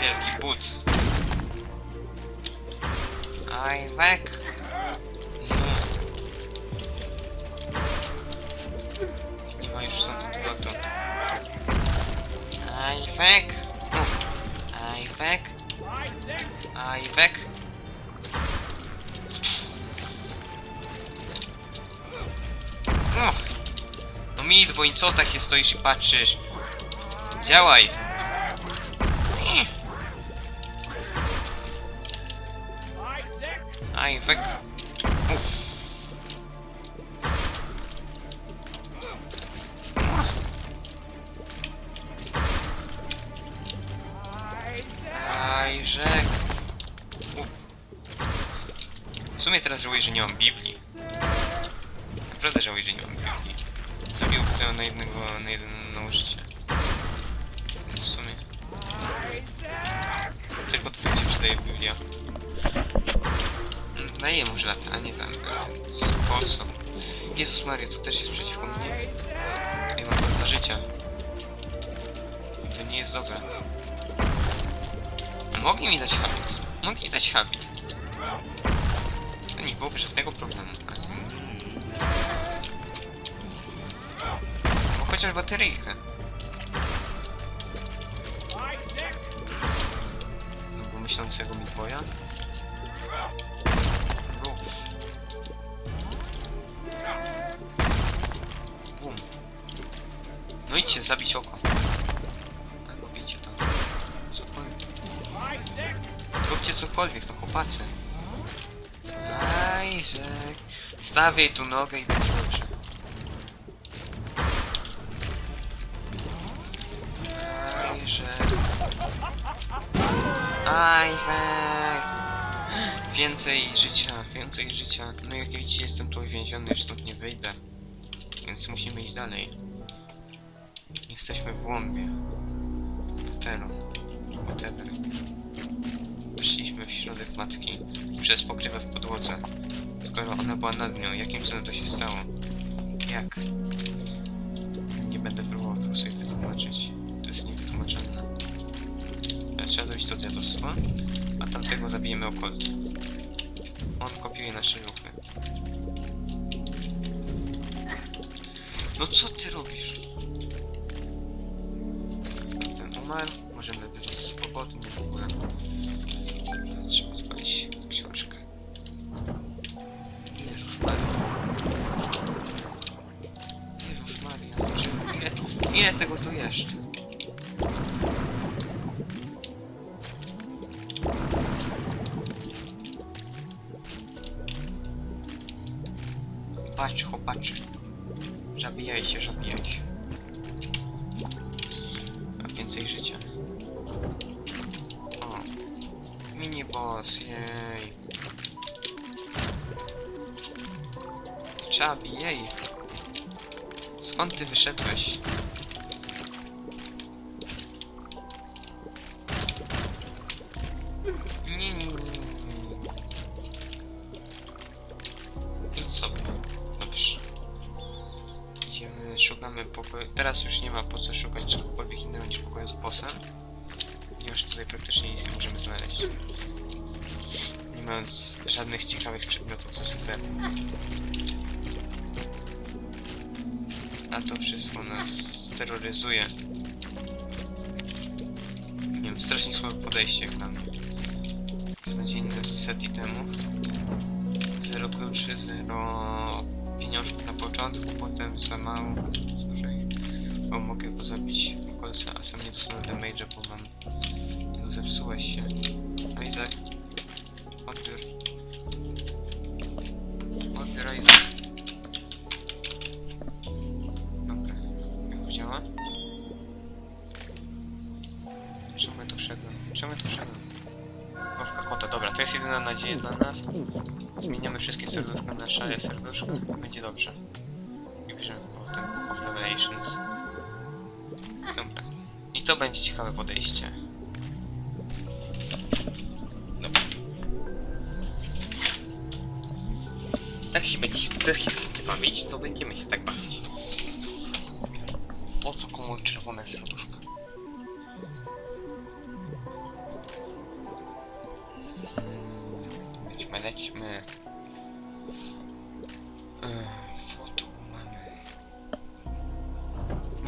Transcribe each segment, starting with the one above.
Wielki but. Ajwek. Nie. Nie ma już stąd odlotu. Ajwek. Uf. Ajwek. Ajwek. Och. Midboy, co tak się stoisz i patrzysz? Działaj! Nie. Ajwek. Uf. Ajżek. Uf. W sumie teraz żałuję, że nie mam Biblii. Naprawdę żałuję, że nie mam Biblii. Zabiłbym to na jednego, na jedno życie. W sumie. Tylko tego się przydaje Biblia. Daję mu żelaty, a nie tam. e, Po co? Jezus Maria, to też jest przeciwko mnie. Ja mam to życia. To nie jest dobre. Mogli mi dać habit. Mogli mi dać habit. To nie byłoby żadnego problemu. Chociaż bateryjkę. Bo myślącego Midboya. Rusz. Bum. No idźcie, zabić oko. Albo bijcie to. Cokolwiek. Róbcie cokolwiek, no chłopacy. Ajżek. Stawiaj tu nogę i będzie Więcej życia, więcej życia. No jak widzicie, jestem tu uwięziony, już stąd nie wyjdę. Więc musimy iść dalej. Jesteśmy w łąbie. Hotelu. Whatever. Weszliśmy w środek matki przez pokrywę w podłodze. Skoro ona była nad nią, jakim cudem to się stało? Jak? Nie będę próbował tego sobie wytłumaczyć. To jest niewytłumaczalne. Trzeba zrobić to dziadostwo, a tamtego zabijemy o kolce. On kopiuje nasze ruchy. No co ty robisz? Ten umarł, możemy teraz swobodnie w ogóle. Trzeba odpalić książkę. Jezus Maria. Jezus Maria. Ile, ile tego tu jeszcze? Idź sobie. Dobrze. Idziemy, szukamy pokoju. Teraz już nie ma po co szukać czegokolwiek innego niż pokoju z bossem. Ponieważ tutaj praktycznie nic nie możemy znaleźć. Nie mając żadnych ciekawych przedmiotów ze sklepu. A to wszystko nas terroryzuje. Nie wiem, strasznie słabe podejście jak dla mnie. Beznadziejny set itemów. Zero kluczy, zero pieniążków na początku, potem za mało. Słuchaj, bo mogę go zabić kolce, a sam nie dostanę damage'a, bo mam... No, zepsułeś się. Isaac. Odbiór. Odbiór Isaac. Dobra, jak działa? Czemu ja tu wszedłem? Czemu ja tu wszedłem? Łapka kota, dobra, to jest jedyna nadzieja dla nas. Zmieniamy wszystkie serduszka na szare serduszka, będzie dobrze. I bierzemy potem of Revelations. Dobra. I to będzie ciekawe podejście. Dobra. Tak się będzie, też się chcecie bawić, to będziemy się tak bawić. Po co komu czerwone serduszka?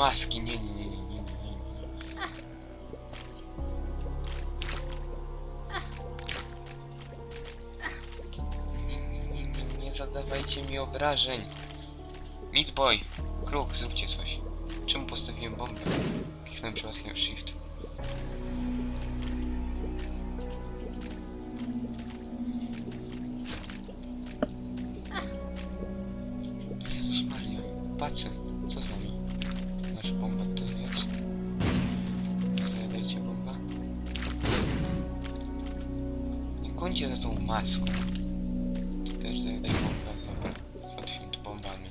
Maski, nie, nie, nie, nie, nie, nie, nie. Nie, nie, nie, zadawajcie mi obrażeń. Meat Boy, Kruk, zróbcie coś. Czemu postawiłem bombę? Kliknąłem przypadkiem Shift. Ty też zajadaj bombę, dobra. Załatwimy to bombami.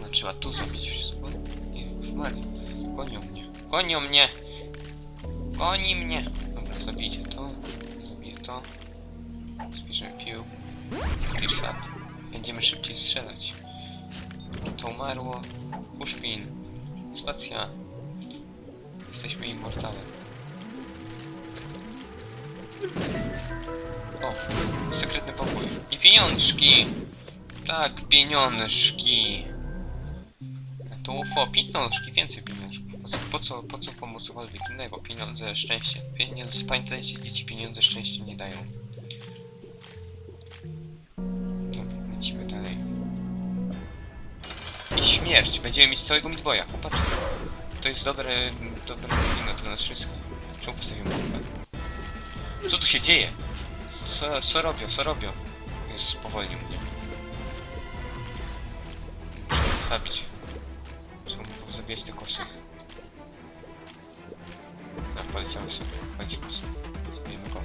No trzeba tu zrobić wszystko. Nie, już Maria. Gonią mnie. Gonią mnie! Goni mnie! Dobra, zabijcie to. Zabiję to. Zbierzemy pił. Up. Będziemy szybciej strzelać. To umarło. Pushpin. Spacja. Jesteśmy immortalem. O, sekretny pokój. I pieniążki! Tak, pieniążki. A to UFO, pieniążki, więcej pieniążków. Po co, po co, po co komu cokolwiek innego? Pieniądze, szczęście. Pieniądze, pamiętajcie, dzieci pieniądze szczęście nie dają. Dobra, lecimy dalej. I śmierć! Będziemy mieć całego Midboya, popatrzcie. To jest dobre, dobre wino dla nas wszystkich. Czemu postawiłem bombę? Co tu się dzieje? Co, co robią, co robią? Jezus, powolnił mnie. Muszę zabić. Muszę mu zabijać te kosy. Tak, poleciały sobie. Chodź kosy. Zabijemy go.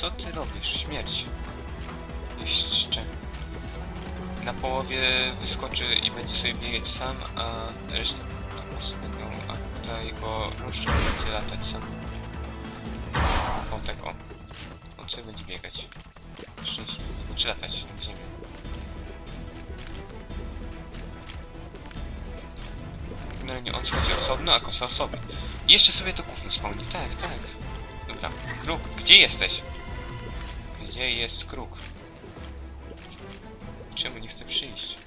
Co ty robisz? Śmierć. Jeszcze. Na połowie wyskoczy i będzie sobie biegać sam, a osób będą, ta jego różdżka będzie latać sam. O tak o. On sobie będzie biegać. Szczęśliwie. Czy latać nad ziemią. Generalnie on schodzi osobno, a kosa osobno. I jeszcze sobie to gówno spełni. Tak, tak. Dobra. Kruk, gdzie jesteś? Gdzie jest kruk? Czemu nie chce przyjść?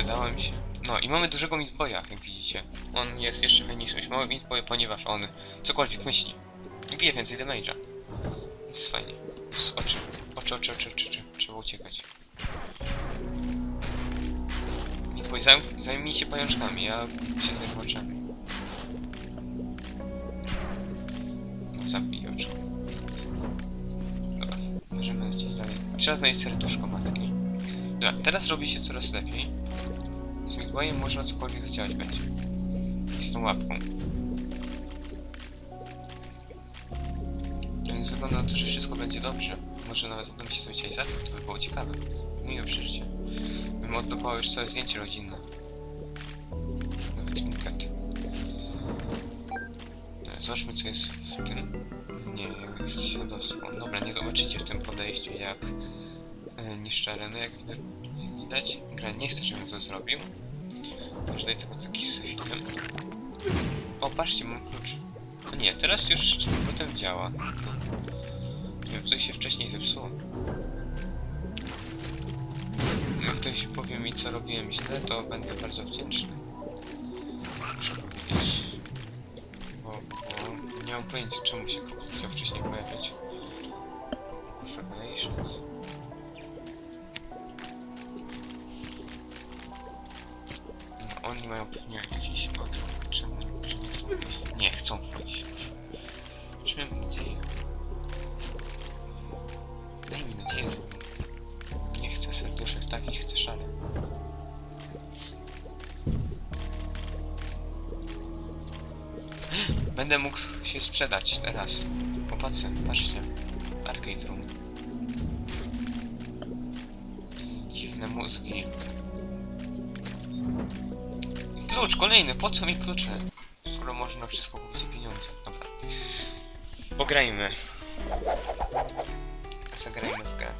Sprzedałem się. No i mamy dużego Meatboya, jak widzicie. On jest jeszcze fajniejszy niż mały Meatboy, ponieważ on cokolwiek myśli. Bije więcej damage'a. Więc fajnie. Oczy, oczy, oczy, oczy, oczy, oczy. Trzeba uciekać. Meatboy, zajm, zajmij się pajączkami, ja się zajmę oczami. Zabij oczy. Dobra, możemy lecieć dalej. Trzeba znaleźć serduszko matki. Dobra, teraz robi się coraz lepiej. Midwayem można cokolwiek zdziałać będzie. I z tą łapką. Więc wygląda na to, że wszystko będzie dobrze. Może nawet uda mi się sobie dzisiaj zacząć, to by było ciekawe. Miłe przeżycie. Bym odblokował już całe zdjęcie rodzinne. Nawet trinket. Dobra, Zobaczmy co jest w tym... Nie, jest śladowstwo. Dobra, nie zobaczycie w tym podejściu jak e, nieszczere. No jak widać, widać gra nie chce, żebym to zrobił. Daj tylko taki syfem. O, patrzcie, mam klucz. No nie, teraz już z powrotem działa. Nie wiem, coś się wcześniej zepsuło. Jak ktoś powie mi, co robiłem źle, to będę bardzo wdzięczny. Muszę powiedzieć. Bo, bo nie mam pojęcia, czemu się chciał wcześniej pojawiać. Oni mają pewnie jakieś patrzą, czemu nie chcą wejść. Nie chcą nadzieję. Daj mi nadzieję. że Nie chcę serduszek takich, chcę szary. Będę mógł się sprzedać teraz. Popatrzcie, patrzcie. Arcade Room. Dziwne mózgi. Klucz, kolejny, po co mi klucze? Skoro można wszystko kupić za pieniądze. Dobra. Pograjmy. Zagrajmy w grę.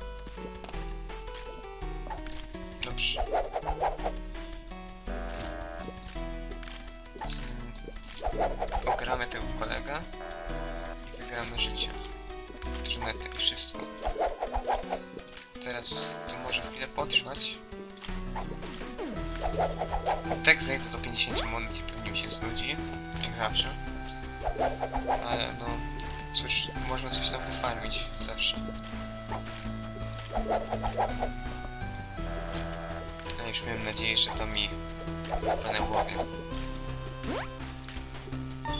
Dobrze. Ogramy tego kolega i wygramy życie. Internety i wszystko. Teraz to może chwilę potrwać. Tak zejdę do 50 monet i pewnie mi się znudzi, jak zawsze. Ale no, cóż, można coś tam wyfarmić zawsze. A już miałem nadzieję, że to mi na głowie.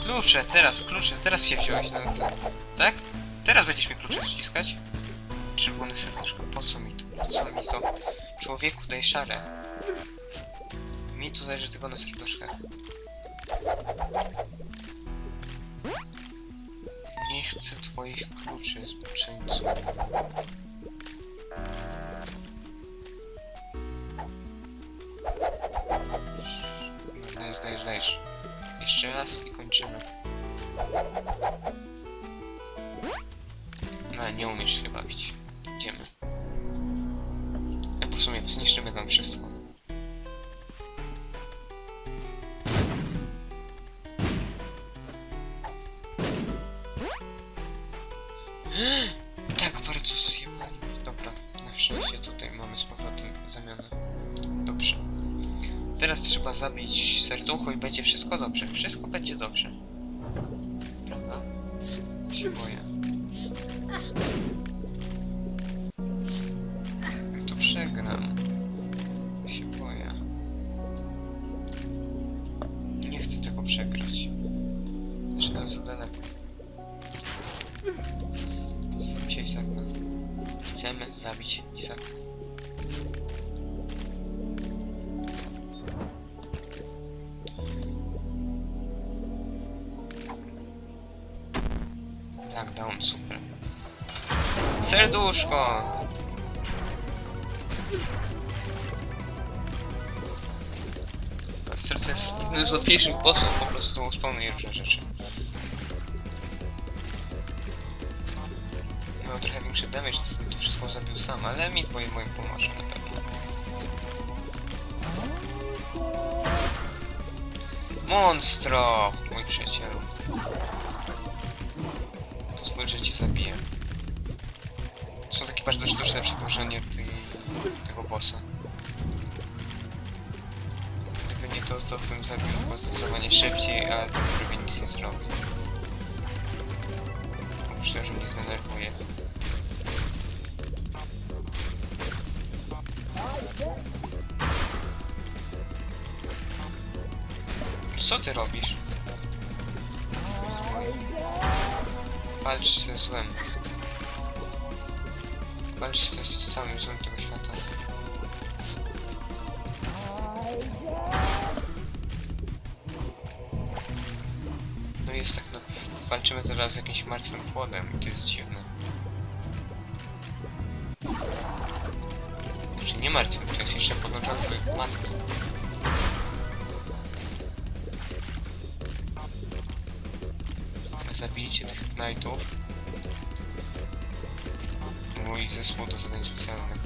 Klucze, teraz, klucze, teraz się wziąłeś na to. Tak? Teraz będziesz mi klucze ściskać? Czerwone serduszko, po co mi to? Po co mi to? Człowieku, daj szare. Mi tu zależy tylko na serduszkach. Nie chcę twoich kluczy, zboczeńcu. Dajesz, dajesz, dajesz. Jeszcze raz i kończymy. No, nie umiesz się bawić. Idziemy. Albo w sumie zniszczymy tam wszystko. Teraz trzeba zabić serducho i będzie wszystko dobrze. Wszystko będzie dobrze. Prawda? Się boję. Jak to przegram? Się boję. Nie chcę tego przegrać. Zaczynam za daleko. Zabicie Isaka. Chcemy zabić Isaka. Serduszko! Serce jest jednym z łatwiejszych bossów, po prostu spełnuje różne rzeczy. Miał trochę większy damage, to wszystko zabił sam, ale mi twoje moim pomoże na pewno. Monstro! Mój przyjacielu. Pozwól, że cię zabiję. Są takie bardzo sztuczne przedłużenie tej, tego bossa. Gdyby nie to, to bym zabił go zdecydowanie szybciej, ale to prawie nic nie zrobi. Myślę, że mnie zdenerwuje. Co ty robisz? Walcz ze złem. Walcz ze z całym złem tego świata. No jest tak, no. Walczymy teraz z jakimś martwym płodem i to jest dziwne. Znaczy nie martwym, to jest jeszcze podłączony matki. Zabijcie tych knightów. Mój zespół do zadań specjalnych.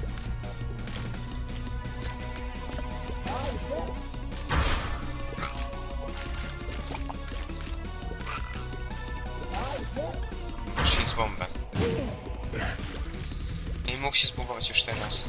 Czyli z bombę. Nie mógł się zbugować już teraz.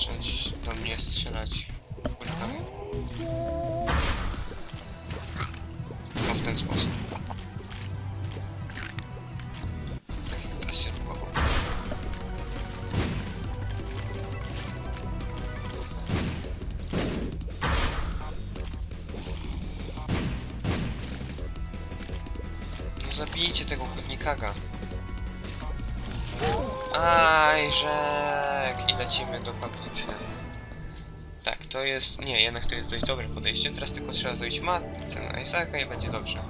Zacząć do mnie strzelać kulkami. No w ten sposób. Tak, teraz. No zabijcie tego chodnikaga. Aj, rzek! Lecimy do kaplicy. Tak, to jest... Nie, jednak to jest dość dobre podejście. Teraz tylko trzeba zrobić matce na Isaaca i będzie dobrze.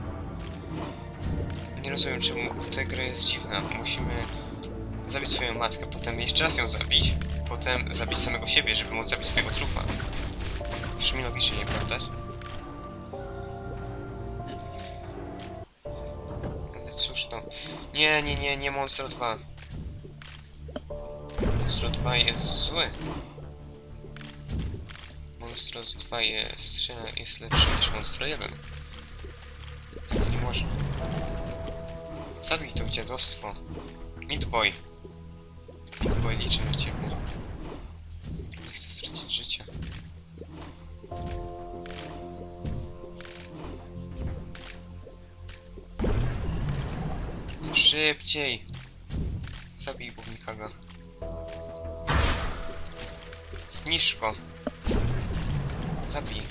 Nie rozumiem, czemu ta gra jest dziwna. Musimy zabić swoją matkę, potem jeszcze raz ją zabić, potem zabić samego siebie, żeby móc zabić swojego trupa. Brzmi logicznie, nieprawda? Ale cóż to... Nie, nie, nie, nie Monstro 2. Monstro 2 jest zły. Monstro 2 jest, jest lepszy niż Monstro 1. Nie można. Zabij to dziadostwo. Meat Boy. Meat Boy liczę na ciebie. Nie chcę stracić życia. Szybciej! Zabij gównika go. Zniszcz go. Zabij.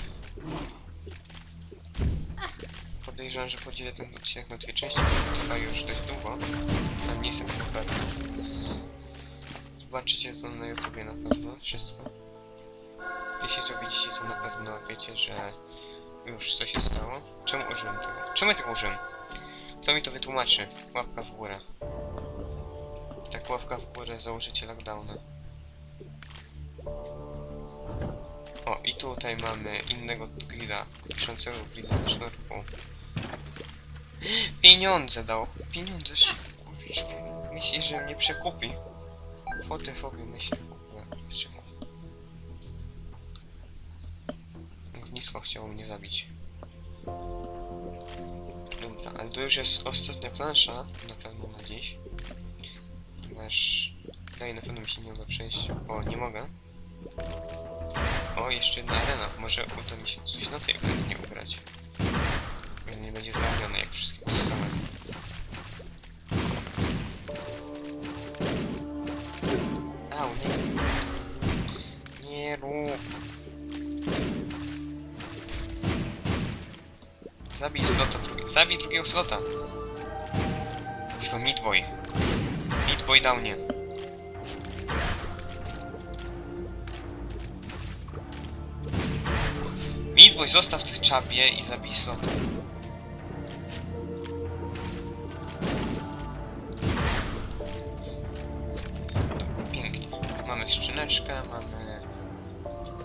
Podejrzewam, że podzielę ten odcinek na dwie części, bo trwa już dość długo, ale nie jestem pewny. Zobaczycie to na YouTubie na pewno, wszystko. Jeśli to widzicie, to na pewno wiecie, że już co się stało. Czemu użyłem tego? Czemu ja tego użyłem? Kto mi to wytłumaczy? Łapka w górę. Tak, łapka w górę założycie lockdowna. O, i tutaj mamy innego grilla, piszącego grilla na sznurku. Pieniądze dał. Pieniądze kurczę. Myśli, że mnie przekupi. Fotę foby myśli? Ognisko chciało mnie zabić. Dobra, ale to już jest ostatnia plansza na pewno na dziś. Ponieważ tutaj na pewno mi się nie uda przejść. O, nie mogę. Jeszcze jedna arena. Może uda mi się coś na tej arenie. Pewnie nie będzie zrobione jak wszystkie pozostałe. Au, nie. Nie rób. Zabij slota drugiego. Zabij drugiego slota. Już mam Meat Boy. Meat Boy dał. Boy zostaw tych czapie i zabij. Pięknie. Mamy skrzyneczkę, mamy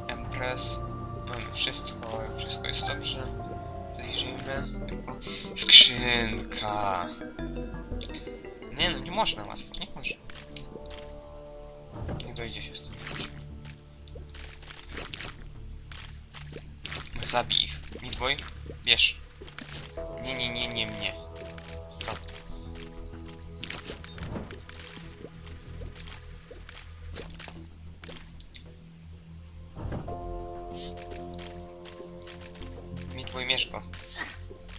Empress, mamy wszystko, wszystko jest dobrze. Zajrzyjmy. Skrzynka. Nie no, nie można łatwo, nie można. Nie dojdzie się z tym. Midboy, bierz. Nie, nie, nie, nie mnie. To. Midboy, mierz go.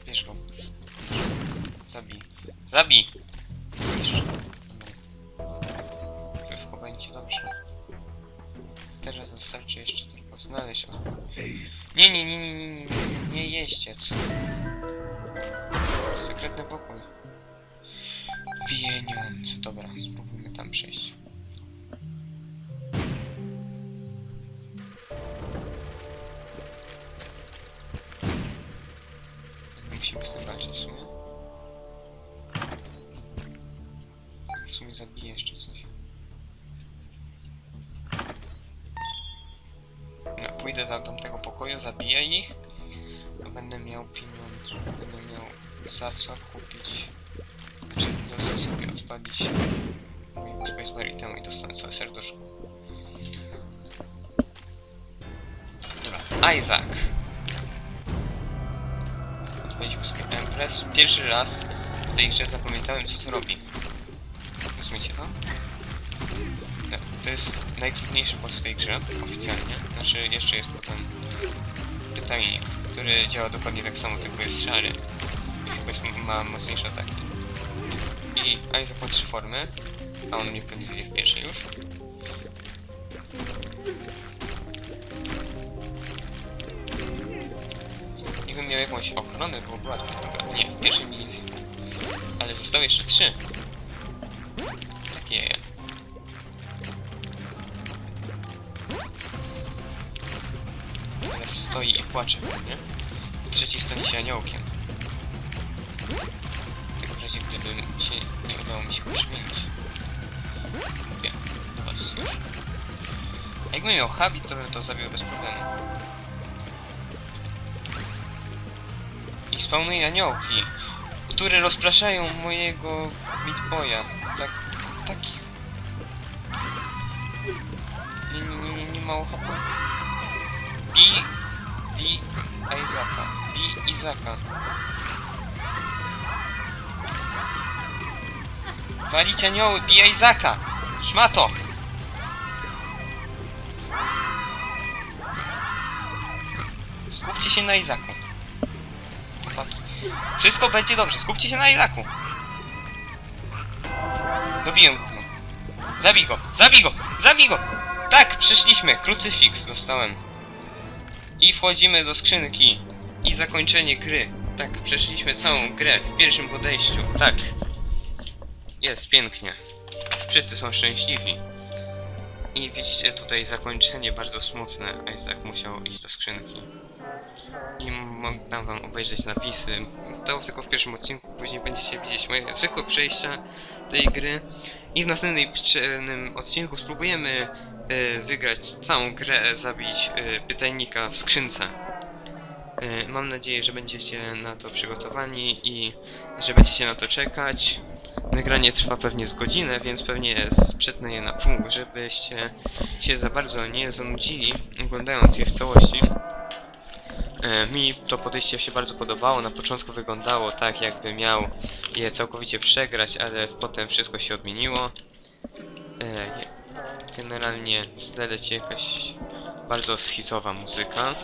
Bierz go. Zabij. Zabij! Bierz. Szybko będzie dobrze. Teraz wystarczy jeszcze tylko znaleźć. Nie, nie, nie, nie, nie, nie, nie, jeździec. Sekretny pokój. Pieniądze. Dobra, spróbujmy tam przejść. Musimy zobaczyć w sumie. W sumie zabiję jeszcze coś. No, pójdę do tamtego pokoju, zabiję ich. To będę miał pieniądze. Będę miał za co kupić. Znaczy, za co sobie odpalić mojego spacebar i temu i dostanę całe serduszko. Dobra, Isaac. Odpaliśmy sobie Empress. Pierwszy raz w tej grze zapamiętałem co to robi. rozumiecie to? Tak, To jest najtrudniejszy boss w tej grze, oficjalnie. Znaczy, jeszcze jest potem pytajnik, który działa dokładnie tak samo, tylko jest szary. I ma mocniejsze ataki. I Isaac ma trzy formy, a on mnie pewnie zjedzie w pierwszej już. Jakbym miał jakąś ochronę, łatwiej. Dobra, nie, w pierwszej mi nie zjechał. Ale zostały jeszcze trzy. Takie jaja. Płacze, nie? Trzeci stanie się aniołkiem. W takim razie, gdyby się nie udało mi się przemienić. Mówię, do was już. Jakbym miał habit, to bym to zabił bez problemu. I spawnuję aniołki, które rozpraszają mojego Meat Tak, taki... Nie, nie, nie, nie, nie mało HP. Izaka. Bi Izaka. Walić anioły, bij Izaka! Szmato! Skupcie się na Izaku. Chłopaki. Wszystko będzie dobrze, skupcie się na Izaku. Dobiję go. Zabij go, zabij go, zabij go! Tak, przeszliśmy, krucyfiks dostałem. I wchodzimy do skrzynki. I zakończenie gry. Tak, przeszliśmy całą grę w pierwszym podejściu. Tak. Jest pięknie. Wszyscy są szczęśliwi. I widzicie tutaj zakończenie bardzo smutne. Isaac musiał iść do skrzynki. I dam wam obejrzeć napisy. To tylko w pierwszym odcinku, później będziecie widzieć moje zwykłe przejścia tej gry. I w następnym odcinku spróbujemy wygrać całą grę, zabić e, pytajnika w skrzynce. E, mam nadzieję, że będziecie na to przygotowani i że będziecie na to czekać. Nagranie trwa pewnie z godzinę, więc pewnie sprzednę je na pół, żebyście się za bardzo nie zanudzili oglądając je w całości. E, mi to podejście się bardzo podobało. Na początku wyglądało tak, jakby miał je całkowicie przegrać, ale potem wszystko się odmieniło. Generalnie leci jakaś bardzo schizowa muzyka.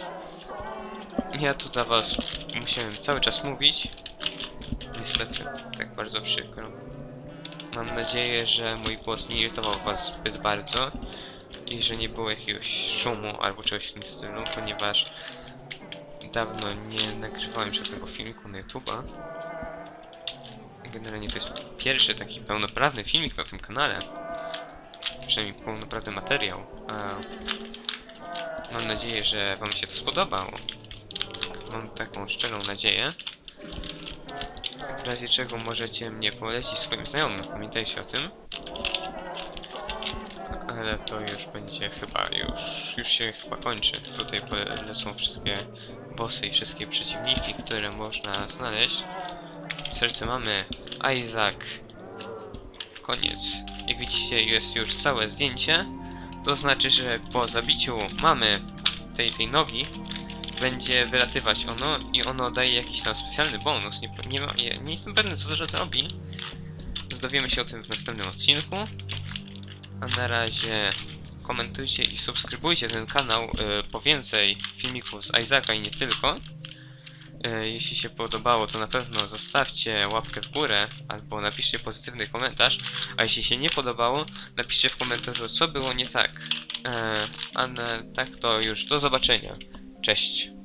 Ja tu dla was musiałem cały czas mówić. Niestety, tak bardzo przykro. Mam nadzieję, że mój głos nie irytował was zbyt bardzo i że nie było jakiegoś szumu albo czegoś w tym stylu, ponieważ dawno nie nagrywałem żadnego filmiku na YouTube'a. Generalnie to jest pierwszy taki pełnoprawny filmik na tym kanale. Przynajmniej pełnoprawny materiał. A mam nadzieję, że wam się to spodobało. Mam taką szczerą nadzieję. W razie czego możecie mnie polecić swoim znajomym, pamiętajcie o tym. Ale to już będzie chyba, już, już się chyba kończy. Tutaj lecą wszystkie bossy i wszystkie przeciwniki, które można znaleźć. W serce mamy Isaac. Koniec. Jak widzicie jest już całe zdjęcie. To znaczy, że po zabiciu mamy tej, tej nogi będzie wylatywać ono i ono daje jakiś tam specjalny bonus. Nie, nie, nie jestem pewny co to robi. Dowiemy się o tym w następnym odcinku. A na razie komentujcie i subskrybujcie ten kanał y, po więcej filmików z Isaaca i nie tylko. Y, jeśli się podobało, to na pewno zostawcie łapkę w górę albo napiszcie pozytywny komentarz. A jeśli się nie podobało, napiszcie w komentarzu, co było nie tak. E, a na, tak to już do zobaczenia. Cześć.